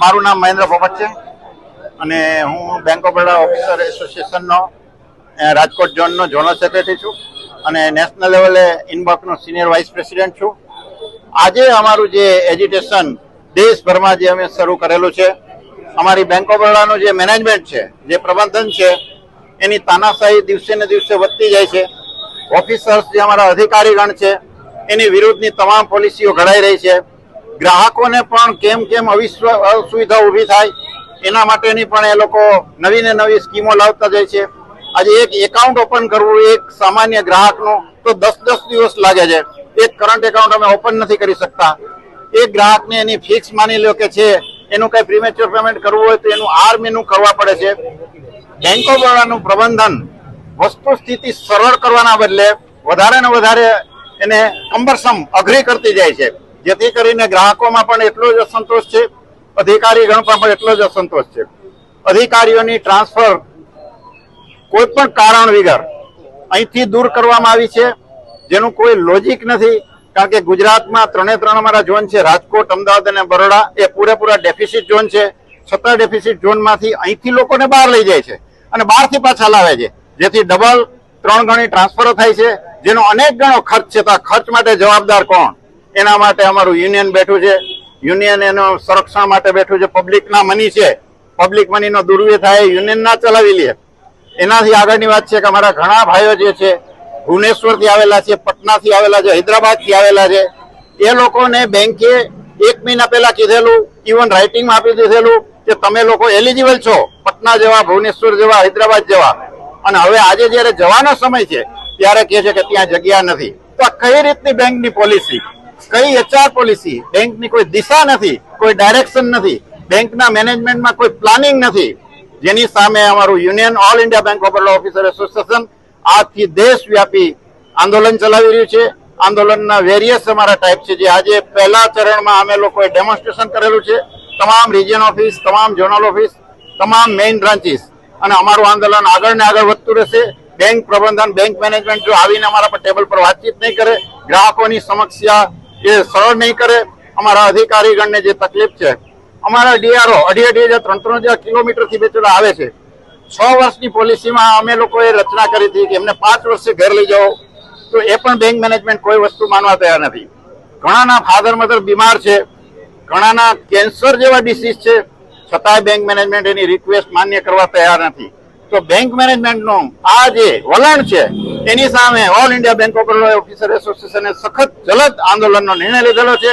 મારું નામ મહેન્દ્ર પોપટ છે અને હું બેંક ઓફ બરોડા ઓફિસર એસોસિએશનનો રાજકોટ ઝોનનો ઝોનલ સેક્રેટરી છું અને નેશનલ લેવલે ઇનબોકનો સિનિયર વાઇસ પ્રેસિડેન્ટ છું. આજે અમારું જે એજ્યુટેશન દેશભરમાં જે અમે શરૂ કરેલું છે, અમારી બેંક ઓફ બરોડાનું જે મેનેજમેન્ટ છે, જે પ્રબંધન છે, એની તાનાશાહી દિવસે ને દિવસે વધતી જાય છે. ઓફિસર્સ જે અમારા અધિકારીગણ છે, એની વિરુદ્ધની તમામ પોલિસીઓ ઘડાઈ રહી છે. ગ્રાહકોને પણ કેમ કેમ અવિશ્વ અસુવિધા ઊભી થાય, એના માટેની પણ એ લોકો નવી ને નવી સ્કીમો લાવતા જાય છે. આજે એક એકાઉન્ટ ઓપન કરવું, એક સામાન્ય ગ્રાહકનું તો દસ દસ દિવસ લાગે છે. એક કરંટ એકાઉન્ટ અમે ઓપન નથી કરી શકતા. એક ગ્રાહકને એની ફિક્સ માની લો કે છે, એનું કઈ પ્રીમેચ્યોર પેમેન્ટ કરવું હોય તો એનું આર મેનું કરવા પડે છે. બેંકો દ્વારાનું પ્રબંધન વસ્તુ સ્થિતિ સરળ કરવાના બદલે વધારે ને વધારે એને કમ્બરસમ અઘરી કરતી જાય છે. જેથી કરીને ગ્રાહકોમાં પણ એટલો જ અસંતોષ છે અધિકારીગણ પણ એટલો જ અસંતોષ છે. અધિકારીઓની ટ્રાન્સફર કોઈ પણ કારણ વગર અહીંથી દૂર કરવામાં આવી છે, જેનું કોઈ લોજિક નથી, કારણ કે ગુજરાતમાં ત્રણે ત્રણ અમારા ઝોન છે, રાજકોટ, અમદાવાદ અને બરોડા, એ પૂરેપૂરા ડેફિસિટ ઝોન છે. છતાં ડેફિસિટ ઝોનમાંથી અહીંથી લોકોને બહાર લઈ જાય છે અને બહારથી પાછા લાવે છે. જેથી ડબલ ત્રણ ગણી ટ્રાન્સફરો થાય છે, જેનો અનેક ગણો ખર્ચ છે. તો ખર્ચ માટે જવાબદાર કોણ? એના માટે અમારું યુનિયન બેઠું છે. યુનિયન એનો સંરક્ષણ માટે બેઠું છે. પબ્લિકના મની છે. પબ્લિક મનીનો દુર્વ્યય થાય, યુનિયન ના ચલાવી લે. એનાથી આગળની વાત છે કે અમારા ઘણા ભાઈઓ જે છે, ભુવનેશ્વરથી આવેલા છે, પટનાથી આવેલા છે, હૈદરાબાદથી આવેલા છે, એ લોકોને બેંકે એક મહિના પહેલા કીધેલું ઇવન રાઇટિંગમાં આપી દીધેલું કે તમે લોકો એલિજિબલ છો, પટના જેવા, ભુવનેશ્વર જેવા, હૈદરાબાદ જેવા. અને હવે આજે જ્યારે જવાનો સમય છે, ત્યારે કહે છે કે ત્યાં જગ્યા નથી. તો આ કઈ રીતની બેંકની પોલિસી કઈ એચઆર પોલિસી બેંકની કોઈ દિશા નથી, કોઈ ડાયરેક્શન નથી, બેંકના મેનેજમેન્ટમાં કોઈ પ્લાનિંગ નથી. જેની સામે અમારું union all India bank of Baroda officer association આજથી દેશવ્યાપી આંદોલન ચલાવી રહ્યું છે. આંદોલનના વેરિયસ અમારા ટાઈપ છે, જે આજે પહેલા ચરણમાં અમે લોકોએ ડેમોન્સ્ટ્રેશન કરેલું છે. તમામ રિજિયન ઓફિસ તમામ ઝોનલ ઓફિસ તમામ મેઇન બ્રાન્ચીસ અને અમારું આંદોલન આગળ ને આગળ વધતું રહેશે. બેંક પ્રબંધન, બેંક મેનેજમેન્ટ જો આવીને અમારા પર ટેબલ પર વાતચીત નહીં કરે, ગ્રાહકોની સમસ્યા એ સરળ નહીં કરે. અમારા અધિકારીગણને જે તકલીફ છે, અમારા ડીઆરઓ અઢી અઢી હજાર ત્રણ ત્રણ હજાર કિલોમીટરથી બેચેલા આવે છે. છ વર્ષની પોલિસીમાં અમે લોકોએ રચના કરી હતી કે એમને પાંચ વર્ષે ઘર લઈ જાઓ. તો એ પણ બેંક મેનેજમેન્ટ કોઈ વસ્તુ માનવા તૈયાર નથી. ઘણાના ફાધર મધર બીમાર છે. ઘણાના કેન્સર જેવા ડિસીઝ છે. છતાંય બેંક મેનેજમેન્ટ એની રિક્વેસ્ટ માન્ય કરવા તૈયાર નથી. તો બેંક મેનેજમેન્ટનું આ જે વલણ છે એની સામે all India bank of Baroda officer એસોસિએશને સખત જલદ આંદોલનનો નિર્ણય લીધેલો છે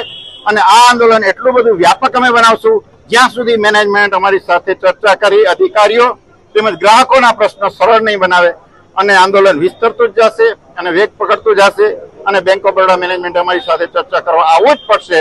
અને આ આંદોલન એટલું બધું વ્યાપક અમે બનાવશું. જ્યાં સુધી મેનેજમેન્ટ અમારી સાથે ચર્ચા કરી, અધિકારીઓ તેમજ ગ્રાહકોના પ્રશ્નો સરળ નહીં બનાવે અને આંદોલન વિસ્તરતું જ જશે અને વેગ પકડતું જશે અને બેંક ઓફ બરોડા મેનેજમેન્ટ અમારી સાથે ચર્ચા કરવા આવવું જ પડશે.